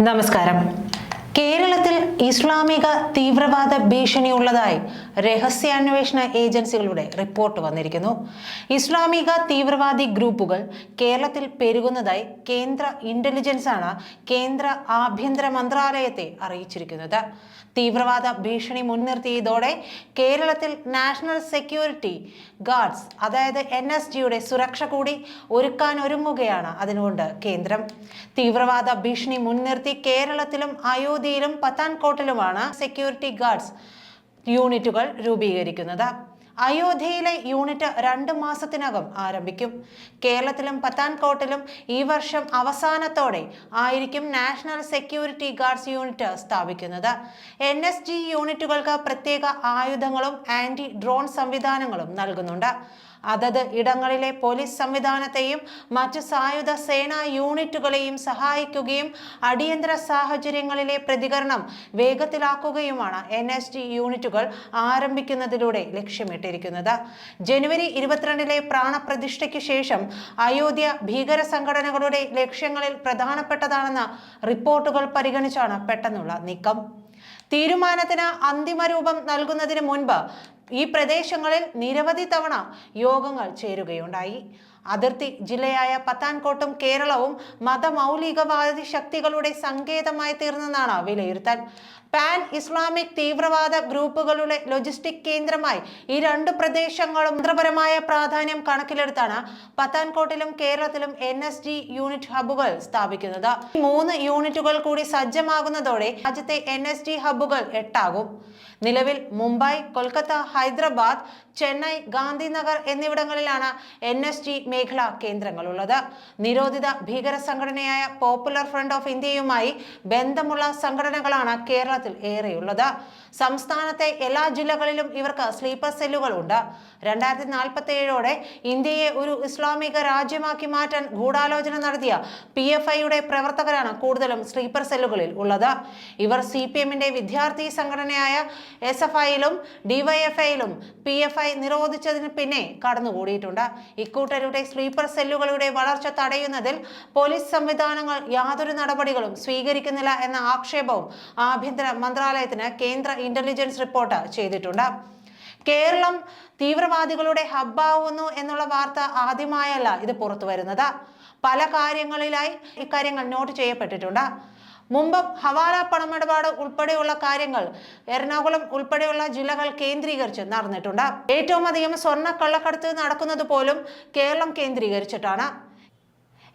നമസ്കാരം. കേരളത്തിൽ ഇസ്ലാമിക തീവ്രവാദ ഭീഷണിയുള്ളതായി രഹസ്യാന്വേഷണ ഏജൻസികളുടെ റിപ്പോർട്ട് വന്നിരിക്കുന്നു. ഇസ്ലാമിക തീവ്രവാദി ഗ്രൂപ്പുകൾ കേരളത്തിൽ പെരുകുന്നതായി കേന്ദ്ര ഇന്റലിജൻസ് ആണ് കേന്ദ്ര ആഭ്യന്തര മന്ത്രാലയത്തെ അറിയിച്ചിരിക്കുന്നത്. തീവ്രവാദ ഭീഷണി മുൻനിർത്തി ഇതോടെ കേരളത്തിൽ നാഷണൽ സെക്യൂരിറ്റി ഗാർഡ്സ് അതായത് എൻ എസ് ജിയുടെ സുരക്ഷ കൂടി ഒരുക്കാൻ ഒരുങ്ങുകയാണ് അതിനുകൊണ്ട് കേന്ദ്രം. തീവ്രവാദ ഭീഷണി മുൻനിർത്തി കേരളത്തിലും അയോധ്യയിലും പത്താൻകോട്ടിലുമാണ് സെക്യൂരിറ്റി ഗാർഡ്സ് യൂണിറ്റുകൾ രൂപീകരിക്കുന്നത്. അയോധ്യയിലെ യൂണിറ്റ് രണ്ട് മാസത്തിനകം ആരംഭിക്കും. കേരളത്തിലും പത്താൻകോട്ടിലും ഈ വർഷം അവസാനത്തോടെ ആയിരിക്കും നാഷണൽ സെക്യൂരിറ്റി ഗാർഡ്സ് യൂണിറ്റ് സ്ഥാപിക്കുന്നത്. എൻ എസ് ജി യൂണിറ്റുകൾക്ക് പ്രത്യേക ആയുധങ്ങളും ആന്റി ഡ്രോൺ സംവിധാനങ്ങളും നൽകുന്നുണ്ട്. അതത് ഇടങ്ങളിലെ പോലീസ് സംവിധാനത്തെയും മറ്റ് സായുധ സേനാ യൂണിറ്റുകളെയും സഹായിക്കുകയും അടിയന്തര സാഹചര്യങ്ങളിലെ പ്രതികരണം വേഗത്തിലാക്കുകയുമാണ് എൻ എസ് യൂണിറ്റുകൾ ആരംഭിക്കുന്നതിലൂടെ ലക്ഷ്യമിട്ടിരിക്കുന്നത്. ജനുവരി ഇരുപത്തിരണ്ടിലെ പ്രാണപ്രതിഷ്ഠയ്ക്ക് ശേഷം അയോധ്യ ഭീകര സംഘടനകളുടെ ലക്ഷ്യങ്ങളിൽ പ്രധാനപ്പെട്ടതാണെന്ന റിപ്പോർട്ടുകൾ പരിഗണിച്ചാണ് പെട്ടെന്നുള്ള നീക്കം. തീരുമാനത്തിന് അന്തിമ രൂപം നൽകുന്നതിന് മുൻപ് ഈ പ്രദേശങ്ങളിൽ നിരവധി തവണ യോഗങ്ങൾ ചേരുകയുണ്ടായി. അതിർത്തി ജില്ലയായ പത്താൻകോട്ടും കേരളവും മതമൗലികവാദി ശക്തികളുടെ സങ്കേതമായി തീർന്നെന്നാണ് വിലയിരുത്തൽ. പാൻ ഇസ്ലാമിക് തീവ്രവാദ ഗ്രൂപ്പുകളുടെ ലോജിസ്റ്റിക് കേന്ദ്രമായി ഈ രണ്ട് പ്രദേശങ്ങളും തന്ത്രപരമായ പ്രാധാന്യം കണക്കിലെടുത്താണ് പത്താൻകോട്ടിലും കേരളത്തിലും എൻ എസ് ജി യൂണിറ്റ് ഹബ്ബുകൾ സ്ഥാപിക്കുന്നത്. മൂന്ന് യൂണിറ്റുകൾ കൂടി സജ്ജമാകുന്നതോടെ രാജ്യത്തെ എൻ എസ് ജി ഹബ്ബുകൾ എട്ടാകും. നിലവിൽ മുംബൈ കൊൽക്കത്ത ഹൈദരാബാദ് ചെന്നൈ ഗാന്ധിനഗർ എന്നിവിടങ്ങളിലാണ് എൻ എസ് ജി മേഖലാ കേന്ദ്രങ്ങളുള്ളത്. നിരോധിത ഭീകര സംഘടനയായ പോപ്പുലർ ഫ്രണ്ട് ഓഫ് ഇന്ത്യയുമായി ബന്ധമുള്ള സംഘടനകളാണ് കേരളത്തിൽ ഏറെയുള്ളത്. സംസ്ഥാനത്തെ എല്ലാ ജില്ലകളിലും ഇവർക്ക് സ്ലീപ്പർ സെല്ലുകൾ ഉണ്ട്. രണ്ടായിരത്തി നാൽപ്പത്തി ഏഴോടെ ഇന്ത്യയെ ഒരു ഇസ്ലാമിക രാജ്യമാക്കി മാറ്റാൻ ഗൂഢാലോചന നടത്തിയ പി എഫ് ഐയുടെ പ്രവർത്തകരാണ് കൂടുതലും സ്ലീപ്പർ സെല്ലുകളിൽ ഉള്ളത്. ഇവർ സി പി എമ്മിന്റെ വിദ്യാർത്ഥി സംഘടനയായ എസ് എഫ് ഐയിലും ഡിവൈഎഫ്ഐയിലും പി എഫ് ഐ നിരോധിച്ചതിന് പിന്നെ കടന്നുകൂടിയിട്ടുണ്ട്. ഇക്കൂട്ടരുടെ സ്ലീപ്പർ സെല്ലുകളുടെ വളർച്ച തടയുന്നതിൽ പോലീസ് സംവിധാനങ്ങൾ യാതൊരു നടപടികളും സ്വീകരിക്കുന്നില്ല എന്ന ആക്ഷേപവും ആഭ്യന്തര മന്ത്രാലയത്തിന് കേന്ദ്ര ഇന്റലിജൻസ് റിപ്പോർട്ട് ചെയ്തിട്ടുണ്ട്. കേരളം തീവ്രവാദികളുടെ ഹബ്ബാവുന്നു എന്നുള്ള വാർത്ത ആദ്യമായല്ല ഇത് പുറത്തു വരുന്നത് പല കാര്യങ്ങളിലായി ഇക്കാര്യങ്ങൾ നോട്ട് ചെയ്യപ്പെട്ടിട്ടുണ്ട്. മുമ്പ് ഹവാല പണമിടപാട് ഉൾപ്പെടെയുള്ള കാര്യങ്ങൾ എറണാകുളം ഉൾപ്പെടെയുള്ള ജില്ലകൾ കേന്ദ്രീകരിച്ച് നടന്നിട്ടുണ്ട്. ഏറ്റവും അധികം സ്വർണ കള്ളക്കടത്ത് നടക്കുന്നത് പോലും കേരളം കേന്ദ്രീകരിച്ചിട്ടാണ്.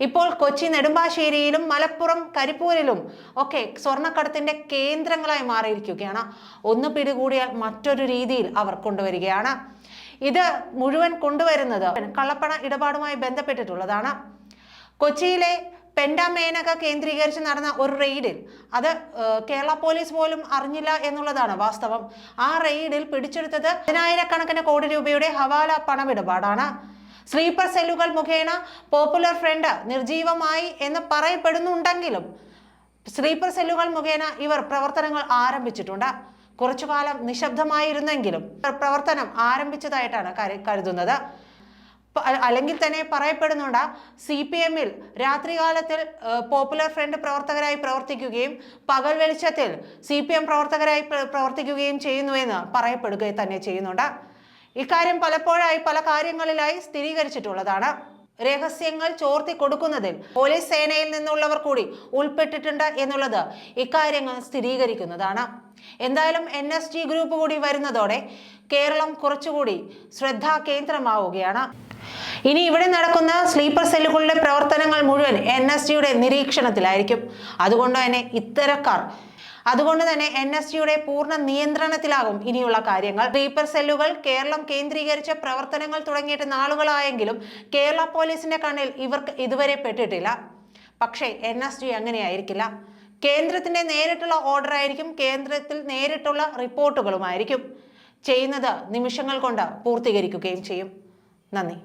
ഇപ്പോൾ കൊച്ചി നെടുമ്പാശ്ശേരിയിലും മലപ്പുറം കരിപ്പൂരിലും ഒക്കെ സ്വർണക്കടത്തിന്റെ കേന്ദ്രങ്ങളായി മാറിയിരിക്കുകയാണ്. ഒന്ന് പിടികൂടിയാൽ മറ്റൊരു രീതിയിൽ അവർ കൊണ്ടുവരികയാണ്. ഇത് മുഴുവൻ കൊണ്ടുവരുന്നത് കള്ളപ്പണ ഇടപാടുമായി ബന്ധപ്പെട്ടിട്ടുള്ളതാണ്. കൊച്ചിയിലെ പെൻഡാമേനക കേന്ദ്രീകരിച്ച് നടന്ന ഒരു റെയ്ഡിൽ അത് കേരള പോലീസ് പോലും അറിഞ്ഞില്ല എന്നുള്ളതാണ് വാസ്തവം. ആ റെയ്ഡിൽ പിടിച്ചെടുത്തത് പതിനായിരക്കണക്കിന് കോടി രൂപയുടെ ഹവാല പണമിടപാടാണ്. സ്ലീപ്പർ സെല്ലുകൾ മുഖേന പോപ്പുലർ ഫ്രണ്ട് നിർജീവമായി എന്ന് പറയപ്പെടുന്നുണ്ടെങ്കിലും സ്ലീപ്പർ സെല്ലുകൾ മുഖേന ഇവർ പ്രവർത്തനങ്ങൾ ആരംഭിച്ചിട്ടുണ്ട്. കുറച്ചു കാലം നിശബ്ദമായിരുന്നെങ്കിലും പ്രവർത്തനം ആരംഭിച്ചതായിട്ടാണ് കരുതുന്നത്. അല്ലെങ്കിൽ തന്നെ പറയപ്പെടുന്നുണ്ട് സി പി എമ്മിൽ രാത്രികാലത്തിൽ പോപ്പുലർ ഫ്രണ്ട് പ്രവർത്തകരായി പ്രവർത്തിക്കുകയും പകൽ വെളിച്ചത്തിൽ സി പി എം പ്രവർത്തകരായി പ്രവർത്തിക്കുകയും ചെയ്യുന്നുവെന്ന് പറയപ്പെടുകയും തന്നെ ചെയ്യുന്നുണ്ട്. ഇക്കാര്യം പലപ്പോഴായി പല കാര്യങ്ങളിലായി സ്ഥിരീകരിച്ചിട്ടുള്ളതാണ്. രഹസ്യങ്ങൾ ചോർത്തി കൊടുക്കുന്നതിൽ പോലീസ് സേനയിൽ നിന്നുള്ളവർ കൂടി ഉൾപ്പെട്ടിട്ടുണ്ട് എന്നുള്ളത് ഇക്കാര്യങ്ങൾ സ്ഥിരീകരിക്കുന്നതാണ്. എന്തായാലും എൻ എസ് ജി ഗ്രൂപ്പ് കൂടി വരുന്നതോടെ കേരളം കുറച്ചുകൂടി ശ്രദ്ധാ കേന്ദ്രമാവുകയാണ് ഇനി ഇവിടെ നടക്കുന്ന സ്ലീപ്പർ സെല്ലുകളുടെ പ്രവർത്തനങ്ങൾ മുഴുവൻ എൻ എസ് ജിയുടെ നിരീക്ഷണത്തിലായിരിക്കും. അതുകൊണ്ട് തന്നെ ഇത്തരക്കാർ അതുകൊണ്ട് തന്നെ എൻ എസ് ജിയുടെ പൂർണ നിയന്ത്രണത്തിലാകും ഇനിയുള്ള കാര്യങ്ങൾ. സ്ലീപ്പർ സെല്ലുകൾ കേരളം കേന്ദ്രീകരിച്ച പ്രവർത്തനങ്ങൾ തുടങ്ങിയിട്ട് നാളുകളായെങ്കിലും കേരള പോലീസിന്റെ കണ്ണിൽ ഇവർക്ക് ഇതുവരെ പെട്ടിട്ടില്ല. പക്ഷേ എൻ എസ് ജി അങ്ങനെയായിരിക്കില്ല. കേന്ദ്രത്തിന്റെ നേരിട്ടുള്ള ഓർഡർ ആയിരിക്കും കേന്ദ്രത്തിൽ നേരിട്ടുള്ള റിപ്പോർട്ടുകളുമായിരിക്കും. ചെയ്യുന്നത് നിമിഷങ്ങൾ കൊണ്ട് പൂർത്തീകരിക്കുകയും ചെയ്യും. നന്ദി.